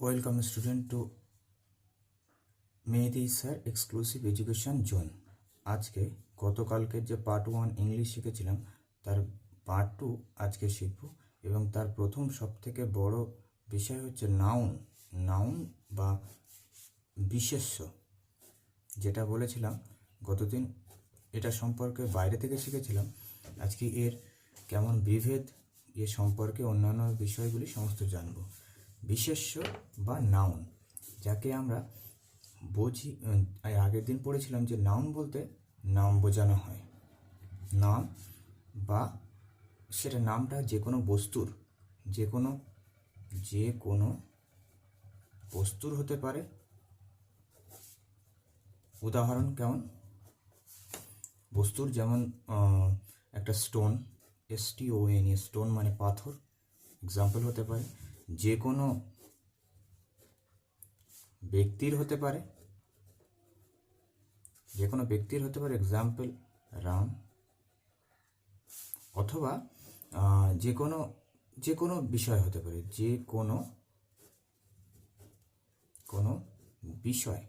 Welcome student to Mehedi sir exclusive education zone আজকে গতকালকের যে পার্ট ওয়ান ইংলিশ শিখেছিলাম, তার পার্ট টু আজকে শিখব। এবং তার প্রথম সবথেকে বড় বিষয় হচ্ছে নাউন নাউন বা বিশেষ্য। যেটা বলেছিলাম, গতদিন এটা সম্পর্কে বাইরে থেকে শিখেছিলাম। আজকে এর কেমন বিভেদ, এ সম্পর্কে অন্যান্য বিষয়গুলি সমস্ত জানব। বিশেষ্য বা নাউন যাকে আমরা বুঝি আগের দিন পড়েছিলাম যে নাউন বলতে নাম বোঝানো হয়। নাম বা সেটা নামটা যে কোনো বস্তুর যে কোনো যে কোনো বস্তুর হতে পারে। উদাহরণ কেমন? বস্তুর যেমন একটা stone S T O N stone মানে পাথর এক্সাম্পল হতে পারে। যে কোনো ব্যক্তির হতে পারে যে কোনো ব্যক্তির হতে পারে এক্সাম্পল রাম অথবা যে কোনো যে কোনো বিষয় হতে পারে যে কোনো কোনো বিষয়।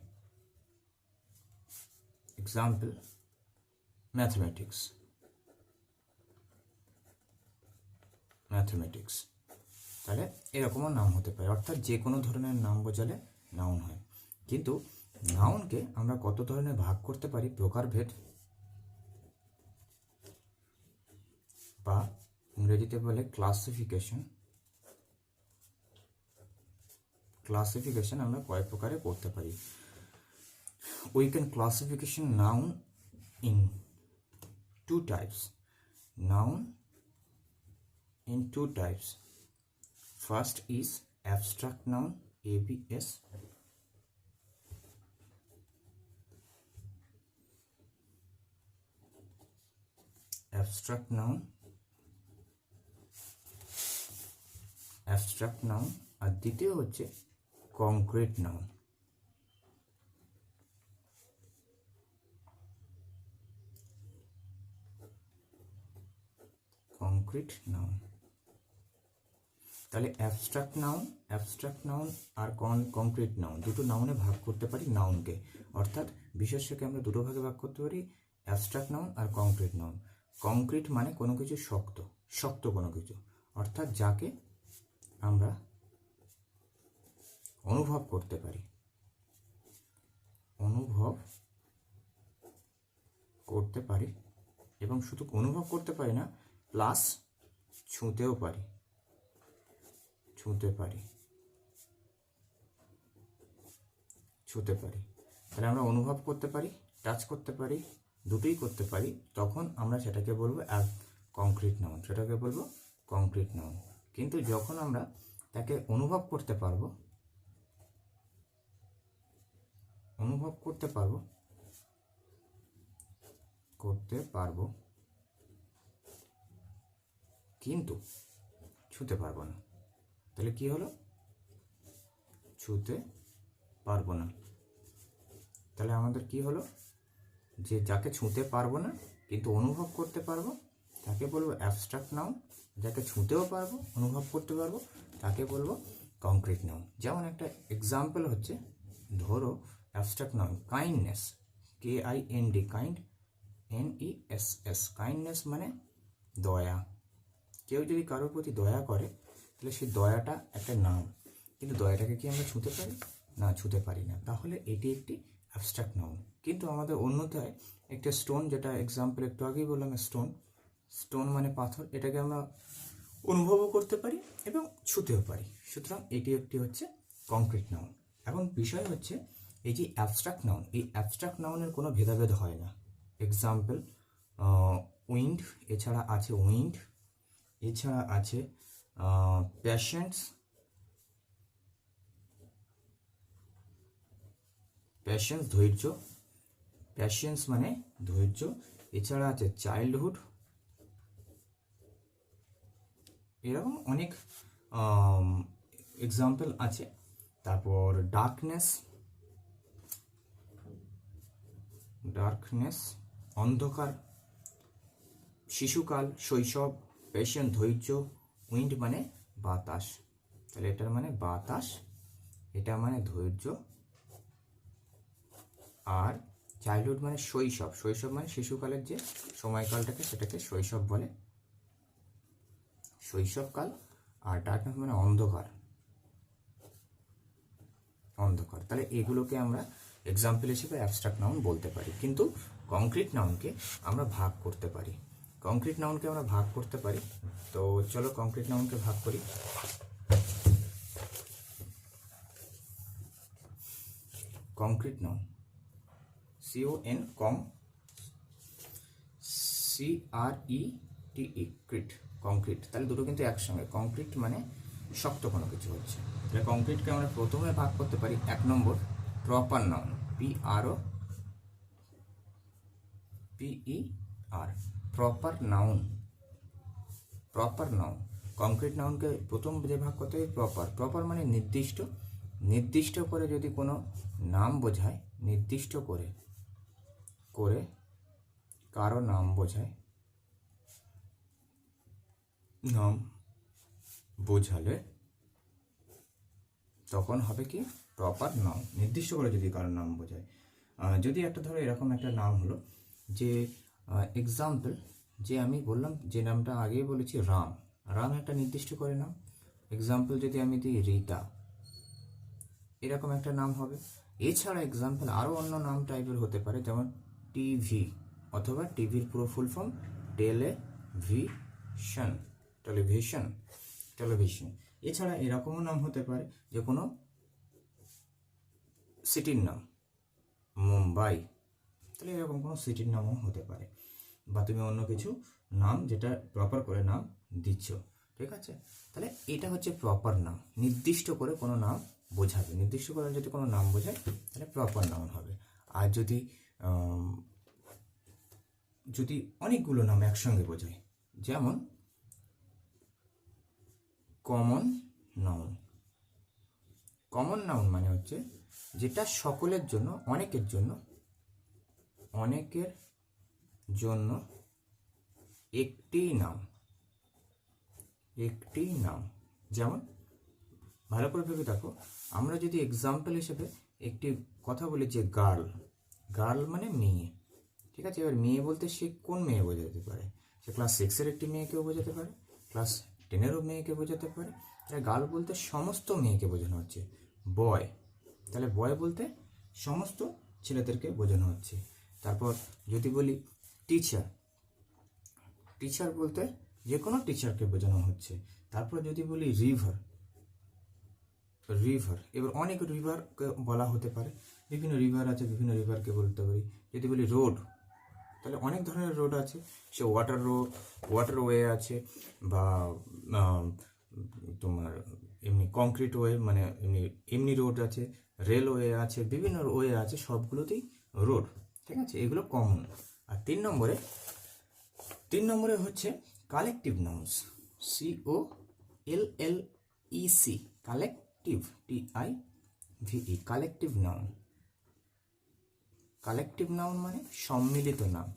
এক্সাম্পল ম্যাথমেটিক্স ম্যাথমেটিক্স তাহলে এরকমও নাম হতে পারে। অর্থাৎ যে কোনো ধরনের নাম বোঝালে নাউন হয়। কিন্তু নাউনকে আমরা কত ধরনের ভাগ করতে পারি? প্রকারভেদ বা ইংরেজিতে বলে ক্লাসিফিকেশন ক্লাসিফিকেশন আমরা কয়েক প্রকারে করতে পারি। We can classification noun in two types noun in two types first is abstract noun abs abstract noun abstract noun আর দ্বিতীয় হচ্ছে concrete noun কংক্রিট নাউন তাহলে অ্যাবস্ট্রাক্ট নাউন অ্যাবস্ট্রাক্ট নাউন আর কন কংক্রিট নাউন দুটো নাউনে ভাগ করতে পারি নাউনকে অর্থাৎ বিশেষ্যকে আমরা দুটো ভাগে ভাগ করতে পারি অ্যাবস্ট্রাক্ট নাউন আর কংক্রিট নাউন কংক্রিট মানে কোনো কিছু শক্ত শক্ত কোনো কিছু। অর্থাৎ যাকে আমরা অনুভব করতে পারি। অনুভব করতে পারি এবং শুধু অনুভব করতে পারি না প্লাস ছুঁতেও পারি। ছুঁতে পারি। ছুঁতে পারি। তাহলে আমরা অনুভব করতে পারি টাচ করতে পারি, দুটোই করতে পারি, তখন আমরা সেটাকে বলব এক কংক্রিট নাউন সেটাকে বলব কংক্রিট নাউন কিন্তু যখন আমরা তাকে অনুভব করতে পারব, অনুভব করতে পারব করতে পারব, কিন্তু ছুতে পারব না। তাহলে কি হলো? ছুতে পারব না। তাহলে আমাদের কি হলো? যে যাকে ছুঁতে পারব না, কিন্তু অনুভব করতে পারব, তাকে বলব অ্যাবস্ট্রাক্ট নাউন যাকে ছুঁতেও পারব, অনুভব করতে পারব, তাকে বলব কংক্রিট নাউন যেমন একটা এক্সাম্পল হচ্ছে, ধরো abstract noun kindness K I N D kind N E S S kindness মানে দয়া। কেউ যদি কারোর প্রতি দয়া করে তাহলে সেই দয়াটা একটা নাম। কিন্তু দয়াটাকে কি আমরা ছুঁতে পারি? না, ছুঁতে পারি না। তাহলে এটি একটি অ্যাবস্ট্রাক্ট নাউন কিন্তু আমাদের অন্যথায় একটা স্টোন যেটা এক্সাম্পল একটু আগেই বললাম স্টোন স্টোন মানে পাথর। এটাকে আমরা অনুভবও করতে পারি এবং ছুঁতেও পারি। সুতরাং এটি একটি হচ্ছে কংক্রিট নাউন এখন বিষয় হচ্ছে এই যে অ্যাবস্ট্রাক্ট নাউন এই অ্যাবস্ট্রাক্ট নাউনের কোনো ভেদাভেদ হয় না। এক্সাম্পল উইন্ড এছাড়া আছে উইন্ড এছাড়া আছে প্যাশেন্টস প্যাশেন্স ধৈর্য। প্যাশেন্স মানে ধৈর্য। এছাড়া আছে চাইল্ডহুড এরকম অনেক এক্সাম্পল আছে। তারপর ডার্কনেস ডার্কনেস অন্ধকার। শিশুকাল, শৈশব। পেশেন্ট ধৈর্য। উইন্ড মানে বাতাস। তাহলে এটার মানে বাতাস, এটা মানে ধৈর্য, আর চাইল্ডহুড মানে শৈশব। শৈশব মানে শিশুকালের যে সময়কালটাকে সেটাকে শৈশব বলে। শৈশবকাল, আর ডার্কনেস মানে অন্ধকার। অন্ধকার। তাহলে এগুলোকে আমরা এক্সাম্পল হিসেবে অ্যাবস্ট্রাক্ট নাউন বলতে পারি। কিন্তু কংক্রিট নাউনকে আমরা ভাগ করতে পারি। কংক্রিট নাউনকে আমরা ভাগ করতে পারি। তো চলো কংক্রিট নাউনকে ভাগ করি। Concrete noun C O N con C R E T E crete concrete তাহলে দুটো কিন্তু একসঙ্গে। কংক্রিট মানে শক্ত কোনো কিছু হচ্ছে। তাহলে কংক্রিটকে আমরা প্রথমে ভাগ করতে পারি এক নম্বর। Proper noun P R O P E R proper noun proper noun concrete নাউনকে প্রথম যে ভাগ করতে হবে প্রপার প্রপার মানে নির্দিষ্ট নির্দিষ্ট করে যদি কোনো নাম বোঝায়, নির্দিষ্ট করে করে কারও নাম বোঝায়, নাম বোঝালে তখন হবে কি প্রপার নাম নির্দিষ্ট করে যদি কারোর নাম বোঝায়। যদি একটা ধরো এরকম একটা নাম হলো যে এক্সাম্পল যে আমি বললাম, যে নামটা আগেই বলেছি, রাম। রাম একটা নির্দিষ্ট করে নাম। এক্সাম্পল যদি আমি দিই, রীতা। এরকম একটা নাম হবে। এছাড়া এক্সাম্পল আরও অন্য নাম টাইপের হতে পারে, যেমন টিভি অথবা টিভির পুরো full form television television television এছাড়া এরকমও নাম হতে পারে, যে কোনো সিটির নাম। মুম্বাই। তাহলে এরকম কোনো সিটির নামও হতে পারে। বা তুমি অন্য কিছু নাম যেটা প্রপার করে নাম দিচ্ছ, ঠিক আছে? তাহলে এটা হচ্ছে প্রপার নাম। নির্দিষ্ট করে কোনো নাম বোঝাবে। নির্দিষ্ট করে যদি কোনো নাম বোঝায়, তাহলে প্রপার নাম হবে। আর যদি যদি অনেকগুলো নাম একসঙ্গে বোঝায়, যেমন কমন নাউন কমন নাউন মানে হচ্ছে যেটা সকলের জন্য, অনেকের জন্য, অনেকের জন্য একটি নাম একটি নাম। যেমন, ভালো করে ভেবে দেখো, আমরা যদি এক্সাম্পল হিসেবে একটি কথা বলি যে গার্ল গার্ল মানে মেয়ে, ঠিক আছে? এবার মেয়ে বলতে সে কোন মেয়ে বোঝাতে পারে? সে ক্লাস সিক্সের একটি মেয়েকেও বোঝাতে পারে ক্লাস টেনেরও মেয়েকে বোঝাতে পারে। তাহলে গার্ল বলতে সমস্ত মেয়েকে বোঝানো হচ্ছে বয় তাহলে বয় বলতে সমস্ত ছেলেদেরকে বোঝানো হচ্ছে। তারপর যদি বলি টিচার টিচার বলতে যে কোনো টিচারকে বোঝানো হচ্ছে। তারপর যদি বলি রিভার রিভার এবার অনেক রিভারকে বলা হতে পারে। বিভিন্ন রিভার আছে, বিভিন্ন রিভারকে বলতে পারি। যদি বলি রোড তাহলে অনেক ধরনের রোড আছে। সে ওয়াটার রোড ওয়াটার ওয়ে আছে, বা তোমার এমনি কংক্রিট ওয়ে মানে এমনি এমনি রোড আছে রেলওয়ে আছে, বিভিন্ন ওয়ে আছে, সবগুলোতেই রোড ঠিক আছে? এগুলো কমন তিন নম্বরে তিন নম্বরে হচ্ছে collective nouns C O L L E C collective T I V E collective noun collective noun মানে সম্মিলিত নাম।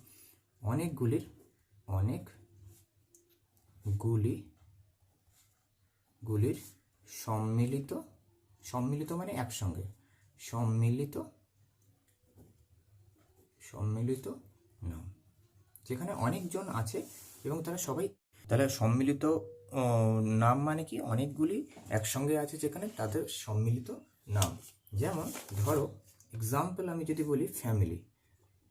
অনেকগুলির অনেক গুলি গুলির সম্মিলিত সম্মিলিত মানে একসঙ্গে। সম্মিলিত সম্মিলিত নাম যেখানে অনেকজন আছে এবং তারা সবাই তাহলে সম্মিলিত নাম মানে কি? অনেকগুলি একসঙ্গে আছে যেখানে তাদের সম্মিলিত নাম। যেমন ধরো এক্সাম্পল আমি যদি বলি ফ্যামিলি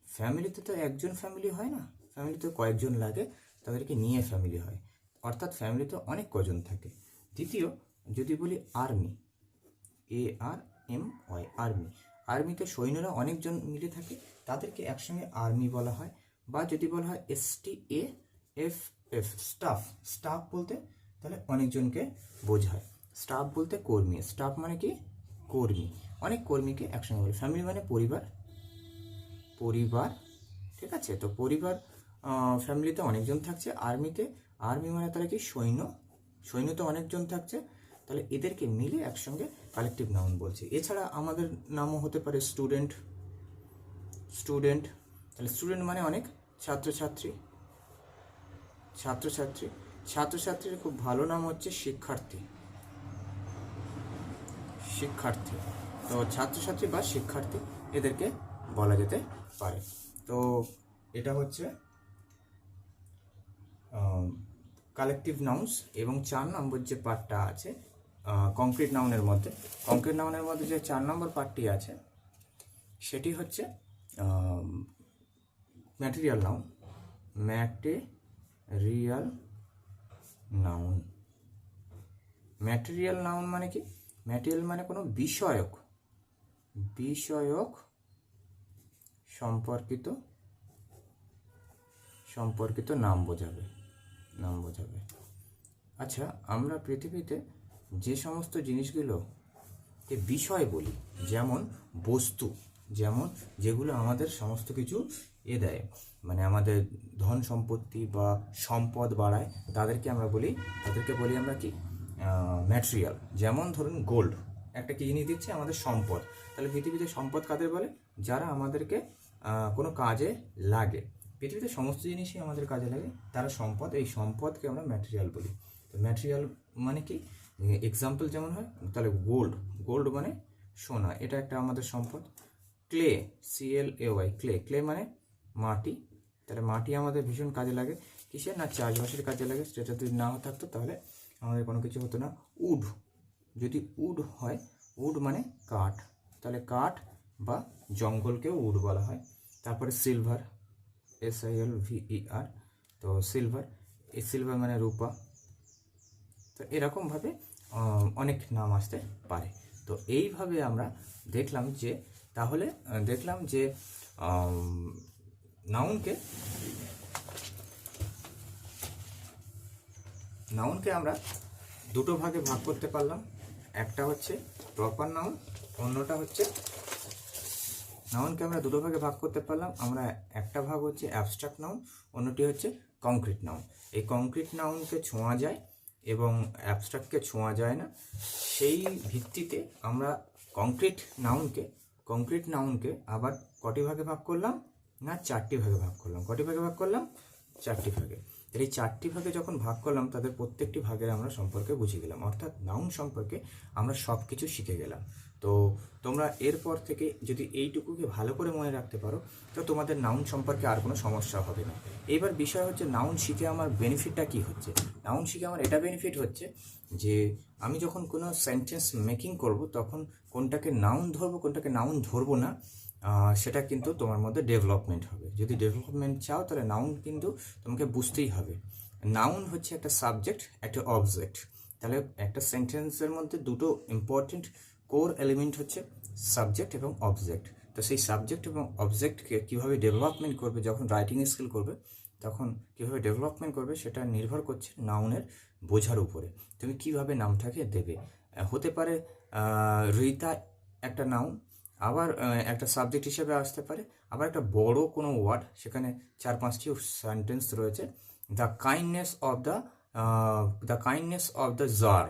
ফ্যামিলিতে তো একজন ফ্যামিলি হয় না? ফ্যামিলিতে কয়েকজন লাগে, তাদেরকে নিয়ে ফ্যামিলি হয়। অর্থাৎ ফ্যামিলিতে অনেক কজন থাকে। দ্বিতীয়, যদি বলি army A R M Y army আর্মিতে সৈন্যরা অনেকজন মিলে থাকে, তাদেরকে একসঙ্গে আর্মি বলা হয়, বা যদি বলা হয় S T A, F F, staff staff বলতে তাহলে অনেকজনকে বোঝায়। স্টাফ বলতে কর্মী, স্টাফ মানে কি? কর্মী। অনেক কর্মীকে একসঙ্গে বলে ফ্যামিলি মানে পরিবার। পরিবার, ঠিক আছে? তো পরিবার ফ্যামিলিতে অনেকজন থাকছে আর্মিতে আর্মি মানে তাহলে কি? সৈন্য। সৈন্যতে অনেকজন থাকছে তাহলে এদেরকে মিলে একসঙ্গে কালেকটিভ নাউন বলছে। এছাড়া আমাদের নামও হতে পারে স্টুডেন্ট স্টুডেন্ট তাহলে স্টুডেন্ট মানে অনেক, ছাত্রছাত্রী ছাত্রছাত্রী। ছাত্রছাত্রীর খুব ভালো নাম হচ্ছে শিক্ষার্থী। শিক্ষার্থী। তো ছাত্রছাত্রী বা শিক্ষার্থী এদেরকে বলা যেতে পারে। তো এটা হচ্ছে কালেকটিভ নাউন্স এবং চার নম্বর যে পার্টটা আছে কংক্রিট নাউনের মধ্যে। কংক্রিট নাউনের মধ্যে যে চার নম্বর পার্টটি আছে, সেটি হচ্ছে material noun material noun material noun মানে কি? ম্যাটেরিয়াল মানে কোনো বিষয়ক বিষয়ক সম্পর্কিত সম্পর্কিত নাম বোঝাবে নাম বোঝাবে। আচ্ছা আমরা পৃথিবীতে যে সমস্ত জিনিসগুলো জিনিসগুলোকে বিষয় বলি, যেমন বস্তু, যেমন যেগুলো আমাদের সমস্ত কিছু এ দেয় মানে আমাদের ধন সম্পত্তি বা সম্পদ বাড়ায়, তাদেরকে আমরা বলি, তাদেরকে বলি আমরা কি? ম্যাটেরিয়াল যেমন ধরুন গোল্ড একটা কি জিনিস দিচ্ছে? আমাদের সম্পদ। তাহলে পৃথিবীতে সম্পদ কাদের বলে? যারা আমাদেরকে কোনো কাজে লাগে। পৃথিবীতে সমস্ত জিনিসই আমাদের কাজে লাগে, তারা সম্পদ, এই সম্পদকে আমরা ম্যাটেরিয়াল বলি। তো ম্যাটেরিয়াল মানে কি? এক্সাম্পল যেমন হয়, তাহলে গোল্ড গোল্ড মানে সোনা, এটা একটা আমাদের সম্পদ। Clay C L A Y clay clay মানে মাটি। তাহলে মাটি আমাদের ভীষণ কাজে লাগে। কিসের? না, চাষবাসের কাজে লাগে। সেটা যদি না থাকতো, তাহলে আমাদের কোনো কিছু হতো না। উড, যদি উড হয়, উড মানে কাঠ। তাহলে কাঠ বা জঙ্গলকেও উড বলা হয়। তারপরে silver S I L V E R তো সিলভার এই সিলভার মানে রূপা। তো এরকমভাবে অনেক নাম আসতে পারে। তো এইভাবে আমরা দেখলাম যে, তাহলে দেখলাম যে নাউনকে নাউনকে আমরা দুটো ভাগে ভাগ করতে পারলাম। একটা হচ্ছে প্রপার নাউন অন্যটা হচ্ছে নাউনকে আমরা দুটো ভাগে ভাগ করতে পারলাম। আমরা একটা ভাগ হচ্ছে অ্যাবস্ট্রাক্ট নাউন অন্যটি হচ্ছে কংক্রিট নাউন এই কংক্রিট নাউনকে ছোঁয়া যায় এবং অ্যাবস্ট্রাক্টকে ছোঁয়া যায় না। সেই ভিত্তিতে আমরা কংক্রিট নাউনকে কংক্রিট নাউনকে আবার কটি ভাগে ভাগ করলাম না চারটি ভাগে ভাগ করলাম? কটি ভাগে ভাগ করলাম? চারটি ভাগে। এই চারটি ভাগে যখন ভাগ করলাম, তাদের প্রত্যেকটি ভাগের আমরা সম্পর্কে বুঝে গেলাম অর্থাৎ নাউন সম্পর্কে আমরা সব কিছু শিখে গেলাম। তো তোমরা এরপর থেকে যদি এইটুকুকে ভালো করে মনে রাখতে পারো, তো তোমাদের নাউন সম্পর্কে আর কোনো সমস্যা হবে না। এবার বিষয় হচ্ছে নাউন শিখে আমার বেনিফিটটা কি হচ্ছে? নাউন শিখে আমার এটা বেনিফিট হচ্ছে যে আমি যখন কোনো সেন্টেন্স মেকিং করব, তখন কোনটাকে নাউন ধরবো, কোনটাকে নাউন ধরবো না সেটা কিন্তু তোমার মধ্যে ডেভেলপমেন্ট হবে। যদি ডেভেলপমেন্ট চাও, তাহলে নাউন কিন্তু তোমাকে বুঝতেই হবে। নাউন হচ্ছে একটা সাবজেক্ট একটা অবজেক্ট তাহলে একটা সেন্টেন্সের মধ্যে দুটো ইম্পর্টেন্ট কোর এলিমেন্ট হচ্ছে সাবজেক্ট এবং অবজেক্ট তো সেই সাবজেক্ট এবং অবজেক্টকে কীভাবে ডেভেলপমেন্ট করবে, যখন রাইটিং স্কিল করবে তখন কীভাবে ডেভেলপমেন্ট করবে সেটা নির্ভর করছে নাউনের বোঝার উপরে। তুমি কীভাবে নামটাকে দেবে? হতে পারে রীতা একটা নাউন আবার একটা সাবজেক্ট হিসেবে আসতে পারে, আবার একটা বড় কোনো ওয়ার্ড সেখানে চার পাঁচটি সেন্টেন্স রয়েছে। The kindness of the the kindness of the jar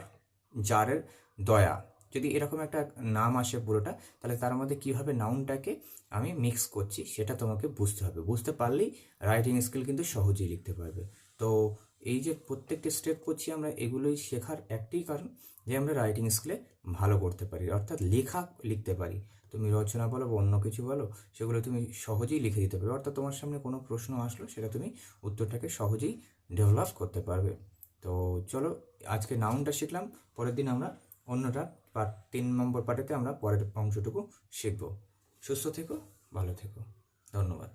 জারের দয়া। যদি এরকম একটা নাম আসে পুরোটা, তাহলে তার মধ্যে কীভাবে নাউনটাকে আমি মিক্স করছি, সেটা তোমাকে বুঝতে হবে। বুঝতে পারলেই রাইটিং স্কিল কিন্তু সহজেই লিখতে পারবে। তো এই যে প্রত্যেকটি স্টেপ করছি আমরা, এগুলোই শেখার একটাই কারণ যে আমরা রাইটিং স্কিলে ভালো করতে পারি। অর্থাৎ লেখা লিখতে পারি। তুমি রচনা বলো বা অন্য কিছু বলো, সেগুলো তুমি সহজেই লিখে দিতে পারবে। অর্থাৎ তোমার সামনে কোনো প্রশ্ন আসলো, সেটা তুমি উত্তরটাকে সহজেই ডেভেলপ করতে পারবে। তো চলো, আজকে নাউনটা শিখলাম, পরের দিন আমরা অন্যটা পার্ট তিন নম্বর পার্টেতে আমরা পরের অংশটুকু শিখব। সুস্থ থেকো ভালো থেকো। ধন্যবাদ।